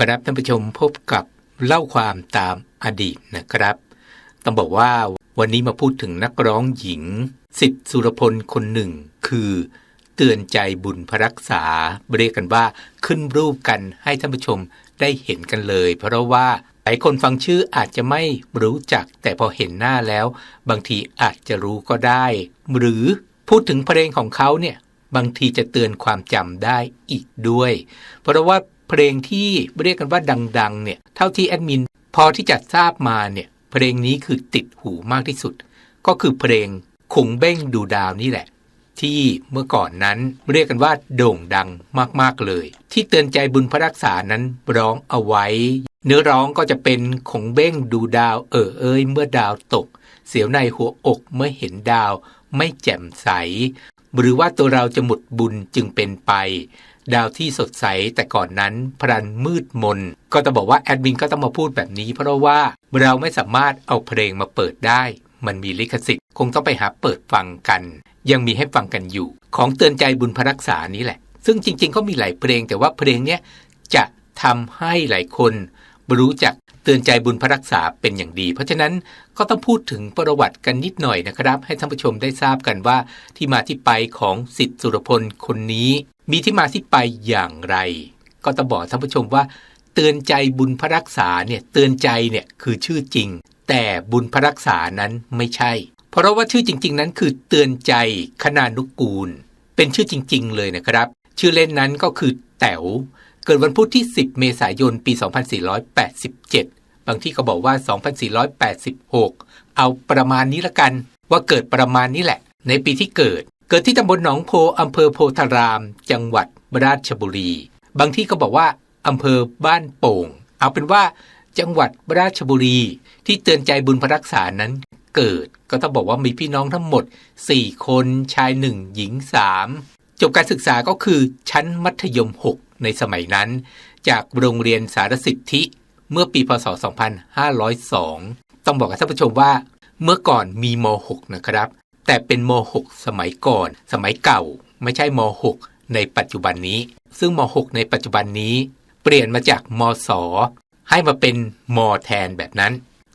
ครับท่านผู้ชมพบกับเล่าความตามอดีตนะครับ ต้องบอกว่าวันนี้มาพูดถึงนักร้องหญิง สิทธิสุรพลคนหนึ่ง คือ เตือนใจบุญพรักษาเรียกกันว่าขึ้นรูปกันให้ท่านผู้ชมได้เห็นกันเลย เพราะว่าหลายคนฟังชื่ออาจจะไม่รู้จัก แต่พอเห็นหน้าแล้ว บางทีอาจจะรู้ก็ได้ หรือพูดถึงเพลงของเขาเนี่ยบางทีจะเตือนความจำได้อีกด้วย เพราะว่า เพลงที่เรียกกันว่าดังๆเนี่ยเท่าที่แอดมินพอที่จะทราบมาเนี่ยเพลงนี้คือติดหูมากที่สุด ก็คือเพลงคงเบ้งดูดาวนี่แหละ ที่เมื่อก่อนนั้นเรียกกันว่าโด่งดังมากๆเลย ที่เตือนใจบุญพระรักษานั้นร้องเอาไว้ เนื้อร้องก็จะเป็นคงเบ้งดูดาว เออเอ้ยเมื่อดาวตก เสียวในหัวอกเมื่อเห็นดาวไม่แจ่มใส หรือว่าตัวเราจะหมดบุญจึงเป็นไป ดาวที่สดใสแต่ก่อนนั้นพรันมืดมน ก็ต้องบอกว่าแอดมินก็ต้องมาพูดแบบนี้ เพราะว่าเราไม่สามารถเอาเพลงมาเปิดได้ มันมีลิขสิทธิ์คงต้องไปหาเปิดฟังกัน ยังมีให้ฟังกันอยู่ ของเตือนใจบุญพรักษานี้แหละ ซึ่งจริงๆก็มีหลายเพลงแต่ว่าเพลงเนี้ยจะทำให้หลายคน รู้จักเตือนใจบุญพรักษาเป็นอย่างดี เพราะฉะนั้นก็ต้องพูดถึงประวัติกันนิดหน่อยนะครับ ให้ท่านผู้ชมได้ทราบกันว่าที่มาที่ไปของสิทธิสุรพลคนนี้ มีที่มาที่ไปอย่างไร ก็ต้องบอกท่านผู้ชมว่า เตือนใจบุญพรักษาเนี่ยเตือนใจเนี่ยคือชื่อจริง แต่บุญพรักษานั้นไม่ใช่ เพราะว่าชื่อจริง ๆ นั้นคือเตือนใจคณานุกูล เป็นชื่อจริง ๆ เลยนะครับ ชื่อเล่นนั้นก็คือแต๋ว เกิดวันพุธที่ 10 เมษายน ปี 2487 บางที่ก็บอกว่า 2486 เอาประมาณนี้ละกัน ว่าเกิดประมาณนี้แหละ ในปีที่เกิด เกิดที่ตำบลหนองโพอำเภอโพธาราม จังหวัดราชบุรี บางที่ก็บอกว่าอำเภอบ้านโป่ง เอาเป็นว่า จังหวัดราชบุรี ที่เตือนใจบุญพรักษานั้นเกิด ก็ต้องบอกว่ามีพี่น้องทั้งหมด 4 คนชาย 1 หญิง 3 จบการศึกษาก็คือชั้นมัธยม 6 ในสมัยนั้น จากโรงเรียนสารสิทธิเมื่อปีพศ 2502 ต้องบอกกับท่านผู้ชมว่า เมื่อก่อนมีม .6 นะครับ แต่เป็นม .6 สมัยก่อน สมัยเก่า ไม่ใช่ม .6 ในปัจจุบันนี้ ซึ่งม .6 ในปัจจุบันนี้ เปลี่ยนมาจากมศให้มาเป็นมแทนแบบนั้น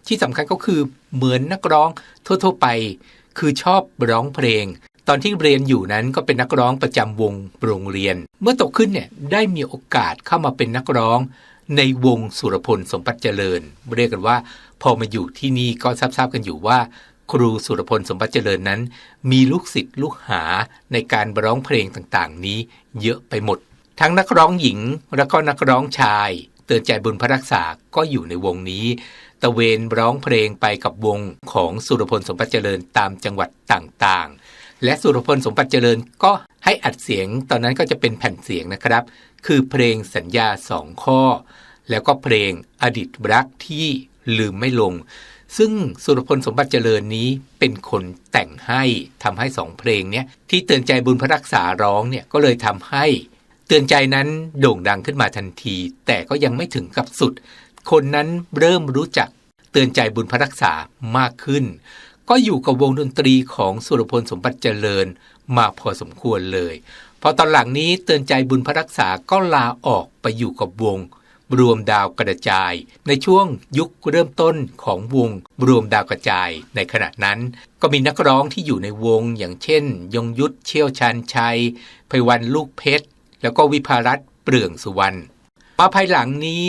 ที่สำคัญก็คือเหมือนนักร้องทั่วๆไป คือชอบร้องเพลง ตอนที่เรียนอยู่นั้นก็เป็นนักร้องประจำวงโรงเรียน เมื่อโตขึ้นเนี่ยได้มีโอกาสเข้ามาเป็นนักร้องในวงสุรพลสมบัติเจริญ เรียกกันว่า พอมาอยู่ที่นี่ก็ทราบๆกันอยู่ว่า ครูสุรพลสมบัติเจริญนั้น มีลูกศิษย์ลูกหาในการร้องเพลงต่างๆ นี้เยอะไปหมด ทั้งนักร้องหญิงและก็นักร้องชาย เตือนใจบุญพระรักษาก็อยู่ในวงนี้ตะเวนร้องเพลงไปกับวงของสุรพลสมบัติเจริญตามจังหวัดต่างๆ และสุรพลสมบัติเจริญก็ให้อัดเสียงตอนนั้นก็จะเป็นแผ่นเสียงนะครับ คือเพลงสัญญาสองข้อ แล้วก็เพลงอดีตรักที่ลืมไม่ลง ซึ่งสุรพลสมบัติเจริญนี้เป็นคนแต่งให้ทำให้สองเพลงเนี้ยที่เตือนใจบุญพระรักษาร้องเนี่ยก็เลยทำให้เตือนใจนั้นโด่งดังขึ้นมาทันที แต่ก็ยังไม่ถึงกับสุด คนนั้นเริ่มรู้จักเตือนใจบุญพระรักษามากขึ้น ก็อยู่กับวงดนตรีของสุรพลสมบัติเจริญมาพอสมควรเลยพอตอนหลังนี้เตือนใจบุญพระรักษาก็ลาออกไปอยู่กับวง รวมดาวกระจาย ในช่วงยุคเริ่มต้นของวงรวมดาวกระจาย ในขณะนั้น ก็มีนักร้องที่อยู่ในวงอย่างเช่น ยงยุทธเชี่ยวชันชัยไพวันลูกเพชร แล้วก็วิภารัตเปลืองสุวรรณมาภายหลังนี้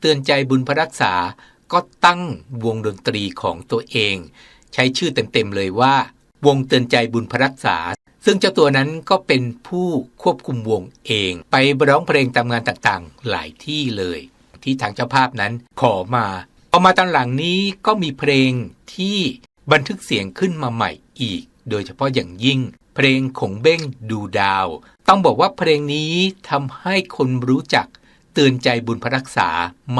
เตือนใจบุญพระรักษาก็ตั้งวงดนตรีของตัวเอง ใช้ชื่อเต็มๆเลยว่า วงเตือนใจบุญพรักษา ซึ่งเจ้าตัวนั้นก็เป็นผู้ควบคุมวงเอง ไปร้องเพลงตามงานต่างๆ หลายที่เลย ที่ทางเจ้าภาพนั้นขอมาพอมาตอนหลังนี้ก็มีเพลงที่บันทึกเสียงขึ้นมาใหม่อีก โดยเฉพาะอย่างยิ่ง เพลงของเบ้งดูดาว ต้องบอกว่าเพลงนี้ทำให้คนรู้จักเตือนใจบุญพรักษา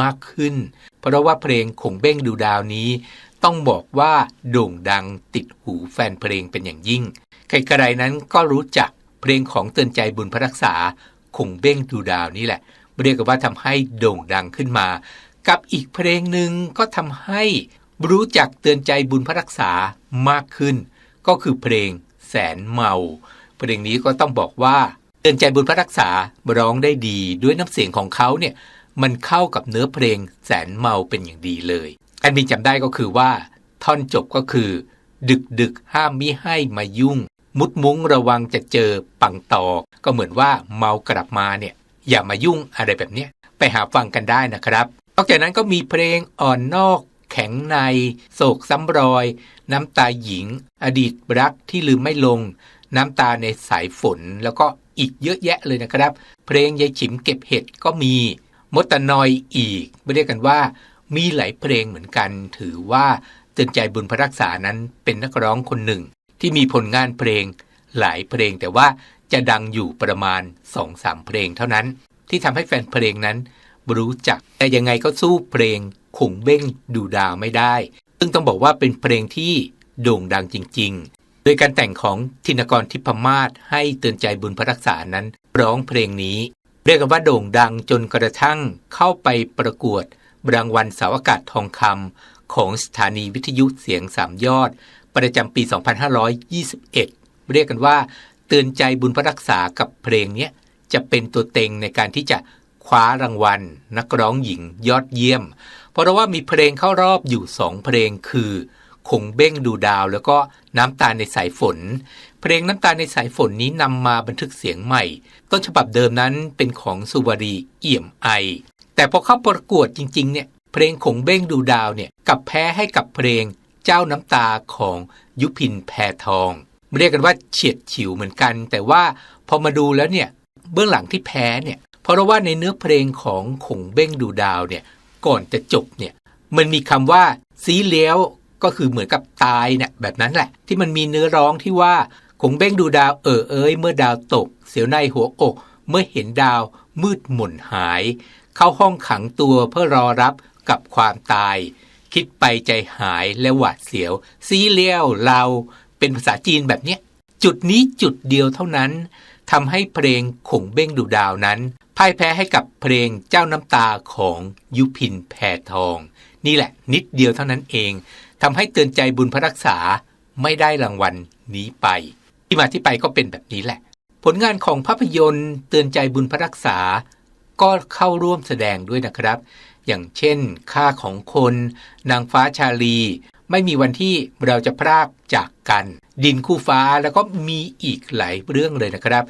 มากขึ้น เพราะว่าเพลงของเบ้งดูดาวนี้ ต้องบอกว่าโด่งดังติดหูแฟนเพลงเป็นอย่างยิ่ง ใครๆนั้นก็รู้จักเพลงของเตือนใจบุญพระรักษาขงเบ้งดูดาวนี่แหละ เรียกว่าทำให้โด่งดังขึ้นมา กับอีกเพลงหนึ่งก็ทำให้รู้จักเตือนใจบุญพระรักษามากขึ้น ก็คือเพลงแสนเมา เพลงนี้ก็ต้องบอกว่าเตือนใจบุญพรักษาร้องได้ดีด้วยน้ำเสียงของเขาเนี่ยมันเข้ากับเนื้อเพลงแสนเมาเป็นอย่างดีเลย แอดมินจำได้ก็คือว่า ท่อนจบก็คือ ดึกดึกห้ามมิให้มายุ่ง มุดมุ้งระวังจะเจอปังตอก็เหมือนว่าเมากลับมาเนี่ย อย่ามายุ่งอะไรแบบเนี้ยไปหาฟังกันได้นะครับนอกจากนั้นก็มีเพลงอ่อนนอกแข็งใน โศกซ้ำรอย น้ำตาหญิง อดีตรักที่ลืมไม่ลง น้ำตาในสายฝน แล้วก็อีกเยอะแยะเลยนะครับ เพลงยายฉิมเก็บเห็ดก็มีมดตะนอยอีกเรียกกันว่า มีหลายเพลงเหมือนกัน ถือว่าเตือนใจบุญพระรักษานั้นเป็นนักร้องคนหนึ่ง ที่มีผลงานเพลง หลายเพลงแต่ว่าจะดังอยู่ประมาณ2อสามเพลงเท่านั้น ที่ทำให้แฟนเพลงนั้น รู้จักแต่ยังไงก็สู้เพลงขงเบ้งดูดาวไม่ได้ ซึ่งต้องบอกว่าเป็นเพลงที่โด่งดังจริง ๆ โดยการแต่งของธินกรทิพมาศให้เตือนใจบุญพระรักษานั้น ร้องเพลงนี้ เรียกกันว่าโด่งดังจนกระทั่งเข้าไปประกวด รางวัลเสาอากาศทองคำของสถานีวิทยุเสียงสามยอด ประจำปี 2521 เรียกกันว่า เตือนใจบุญพระรักษากับเพลงนี้จะเป็นตัวเต็งในการที่จะคว้ารางวัล นักร้องหญิงยอดเยี่ยม เพราะว่ามีเพลงเข้ารอบอยู่สองเพลงคือ คงเบ้งดูดาว แล้วก็น้ำตาในสายฝน เพลงน้ำตาในสายฝนนี้นำมาบันทึกเสียงใหม่ ต้นฉบับเดิมนั้นเป็นของสุวรีเอี่ยมไอ แต่พอเข้าประกวดจริง ๆ เนี่ย เพลงคงเบ้งดูดาวเนี่ยกับแพ้ให้กับเพลงเจ้าน้ำตาของยุพินแพทอง เรียกกันว่าเฉียดฉิวเหมือนกัน แต่ว่าพอมาดูแล้วเนี่ยเบื้องหลังที่แพ้เนี่ยเพราะว่าในเนื้อเพลงของขงเบ้งดูดาวเนี่ยก่อนจะจบเนี่ยมันมีคำว่าซีเลี้ยวก็คือเหมือนกับตายเนี่ยแบบนั้นแหละ ที่มันมีเนื้อร้องที่ว่าขงเบ้งดูดาวเออเอ้ยเมื่อดาวตก เสียวในหัวอก เมื่อเห็นดาวมืดหม่นหาย เข้าห้องขังตัวเพื่อรอรับกับความตาย คิดไปใจหายและหวาดเสียว ซีเลียวเราเป็นภาษาจีนแบบเนี้ย จุดนี้จุดเดียวเท่านั้นทำให้เพลงขงเบ้งดูดาวนั้นพ่ายแพ้ให้กับเพลงเจ้าน้ำตาของยุพินแพทอง นี่แหละนิดเดียวเท่านั้นเองทำให้เตือนใจบุญพระรักษาไม่ได้รางวัลนี้ไป ที่มาที่ไปก็เป็นแบบนี้แหละ ผลงานของภาพยนตร์เตือนใจบุญพระรักษา ก็เข้าร่วมแสดงด้วยนะครับ อย่างเช่น ค่าของคน นางฟ้าชาลี ไม่มีวันที่เราจะพรากจากกัน ดินคู่ฟ้าแล้วก็มีอีกหลายเรื่องเลยนะครับ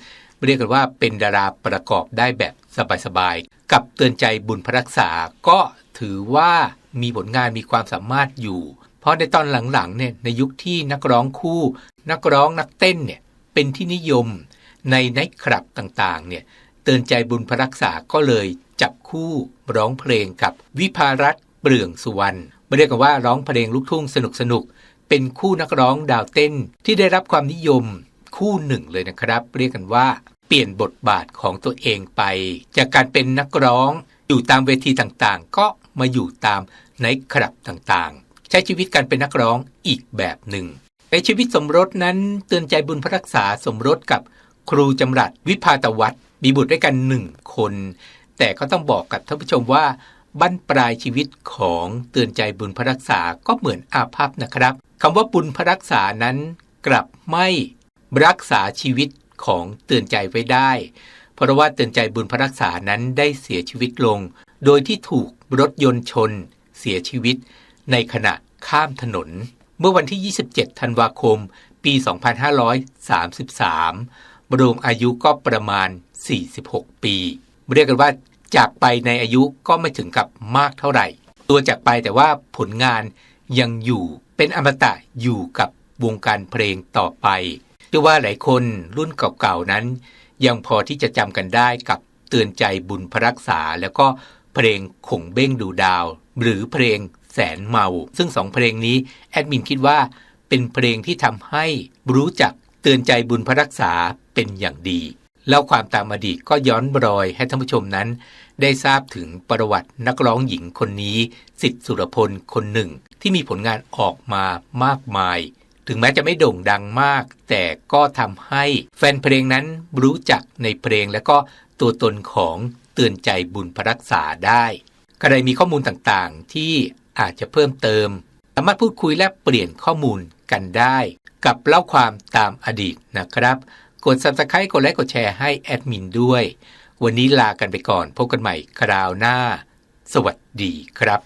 เรียกกันว่าเป็นดาราประกอบได้แบบสบายๆ กับเตือนใจบุญพรักษา ก็ถือว่ามีผลงานมีความสามารถอยู่ เพราะในตอนหลังๆเนี่ยในยุคที่นักร้องคู่ นักร้องนักเต้นเนี่ยเป็นที่นิยมในไนท์คลับต่างๆเนี่ย เตือนใจบุญพรักษาก็เลยจับคู่ร้องเพลงกับวิภารัตเปลืองสุวรรณเรียกกันว่าร้องเพลงลูกทุ่งสนุกๆเป็นคู่นักร้องดาวเต้นที่ได้รับความนิยมคู่หนึ่งเลยนะครับ เรียกกันว่าเปลี่ยนบทบาทของตัวเองไป จากการเป็นนักร้องอยู่ตามเวทีต่างๆ ก็มาอยู่ตามในคลับต่างๆ ใช้ชีวิตการเป็นนักร้องอีกแบบหนึ่ง ในชีวิตสมรสนั้นเตือนใจบุญพระรักษาสมรสกับครูจำรัดวิพาตวัต มีบุตรด้วยกันหนึ่งคน แต่ก็ต้องบอกกับท่านผู้ชมว่าบั้นปลายชีวิตของเตือนใจบุญพระรักษาก็เหมือนอาภัพนะครับคำว่าบุญพระรักษานั้นกลับไม่รักษาชีวิตของเตือนใจไว้ได้ เพราะว่าเตือนใจบุญพระรักษานั้นได้เสียชีวิตลง โดยที่ถูกรถยนต์ชน เสียชีวิต ในขณะข้ามถนน เมื่อวันที่ 27 ธันวาคม ปี 2533 รวมอายุก็ประมาณ 46 ปี เรียกกันว่าจากไปในอายุก็ไม่ถึงกับมากเท่าไหร่ ตัวจากไปแต่ว่าผลงานยังอยู่เป็นอมตะอยู่กับวงการเพลงต่อไปชื่อว่าหลายคนรุ่นเก่าๆนั้น ยังพอที่จะจำกันได้กับเตือนใจบุญพรักษา แล้วก็เพลงขงเบ้งดูดาว หรือเพลงแสนเมา ซึ่งสองเพลงนี้แอดมินคิดว่าเป็นเพลงที่ทำให้รู้จัก เตือนใจบุญพระรักษาเป็นอย่างดีแล้วความตามอดีตก็ย้อนรอยให้ท่านผู้ชมนั้น ได้ทราบถึงประวัตินักร้องหญิงคนนี้ สิทธิสุรพลคนหนึ่ง ที่มีผลงานออกมามากมาย ถึงแม้จะไม่โด่งดังมาก แต่ก็ทำให้แฟนเพลงนั้นรู้จักในเพลงและก็ตัวตนของเตือนใจบุญพรักษาได้ก็เลยมีข้อมูลต่างๆ ที่อาจจะเพิ่มเติม สามารถพูดคุยและเปลี่ยนข้อมูลกันได้ กับเล่าความตามอดีตนะครับ กด subscribe กดไลค์กดแชร์ให้แอดมินด้วย วันนี้ลากันไปก่อน พบกันใหม่คราวหน้า สวัสดีครับ